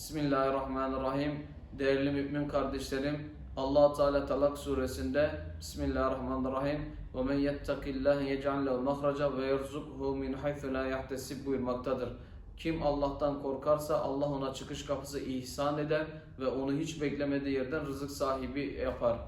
Bismillahirrahmanirrahim. Değerli mümin kardeşlerim, Allah Teala Talak suresinde Bismillahirrahmanirrahim. Ve men yettakillaha yec'al lehu mahraca ve yerzukhu min haythu la yahtesib buyurmaktadır. Kim Allah'tan korkarsa Allah ona çıkış kapısı ihsan eder ve onu hiç beklemediği yerden rızık sahibi yapar.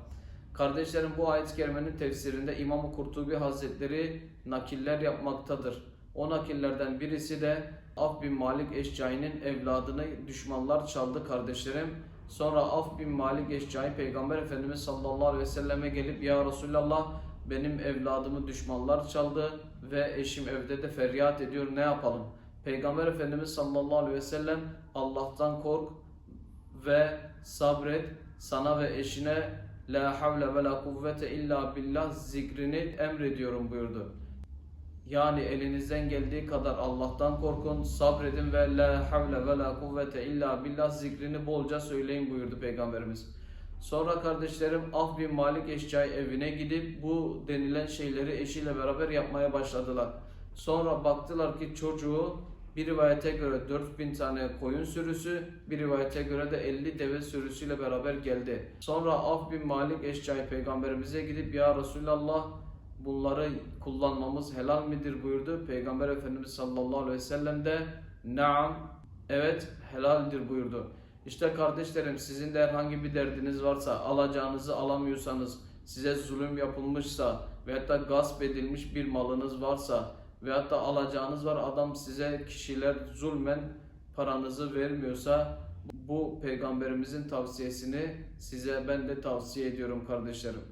Kardeşlerim bu ayet-i kerimenin tefsirinde İmam-ı Kurtubi Hazretleri nakiller yapmaktadır. O nakillerden birisi de Af bin Malik Eşcai'nin evladını düşmanlar çaldı kardeşlerim. Sonra Af bin Malik Eşcai Peygamber Efendimiz sallallahu aleyhi ve selleme gelip Ya Resulallah benim evladımı düşmanlar çaldı ve eşim evde de feryat ediyor ne yapalım? Peygamber Efendimiz sallallahu aleyhi ve sellem Allah'tan kork ve sabret sana ve eşine La havle ve la kuvvete illa billah zikrini emrediyorum buyurdu. Yani elinizden geldiği kadar Allah'tan korkun, sabredin ve la havle ve la kuvvete illa billah zikrini bolca söyleyin buyurdu Peygamberimiz. Sonra kardeşlerim Ah bin Malik Eşcai evine gidip bu denilen şeyleri eşiyle beraber yapmaya başladılar. Sonra baktılar ki çocuğu bir rivayete göre 4000 tane koyun sürüsü, bir rivayete göre de 50 deve sürüsüyle beraber geldi. Sonra Af bin Malik Eşcai peygamberimize gidip ya Resulallah bunları kullanmamız helal midir buyurdu. Peygamber Efendimiz sallallahu aleyhi ve sellem de naam evet helaldir buyurdu. İşte kardeşlerim sizin de herhangi bir derdiniz varsa alacağınızı alamıyorsanız size zulüm yapılmışsa veyahut da gasp edilmiş bir malınız varsa veyahut da alacağınız var adam size kişiler zulmen paranızı vermiyorsa bu peygamberimizin tavsiyesini size ben de tavsiye ediyorum kardeşlerim.